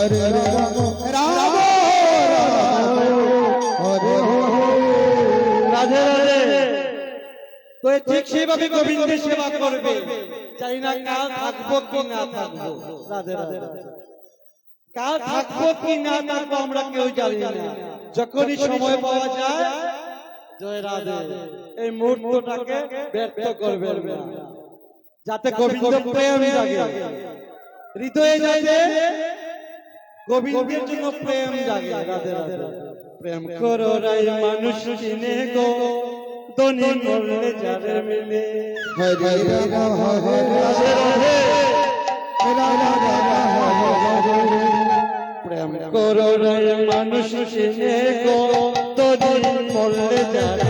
হরে রাম রাম হরে রাধে রাধে তো ঠিক সেভাবে গোবিন্দের সেবা করবে জানি না কাল থাকব কি না থাকব রাধে রাধে কাল থাকব কি না থাকব আমরা কেউ জানি না যখনই সময় পাওয়া যায় জয় রাধে এই মুহূর্তটাকে ব্যর্থ করবেন না যাতে গোবিন্দ প্রেম জাগে হৃদয়ে যাতে গোবিন্দের জন্য প্রেম জাগে রাধে রাধে প্রেম করো রাই মানুষ চিনে গো দনি মরলে যারে মিলে হরে রাম হরে রাধে রাধে রাম প্রেম করো রাই মানুষ চিনে গো দনি মরলে যারে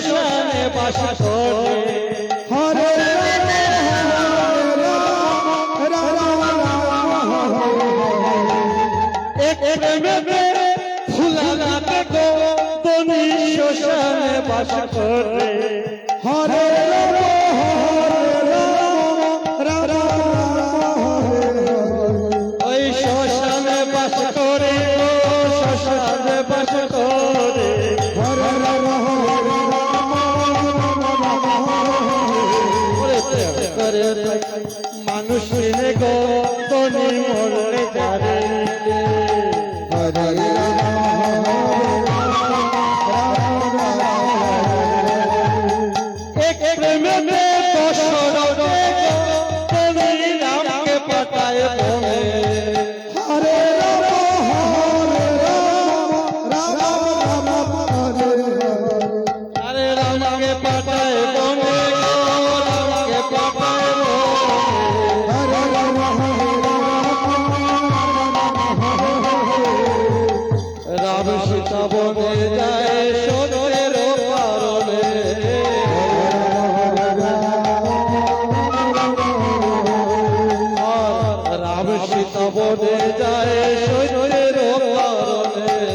শ্মশানে বাস করে। হরে এক গো তুমি শ্মশানে বাস করে। হরে মানুষ নে গো। সীতা বনে যায় সোনের পারণে রাম সীতা বনে যায় সোনের পারণে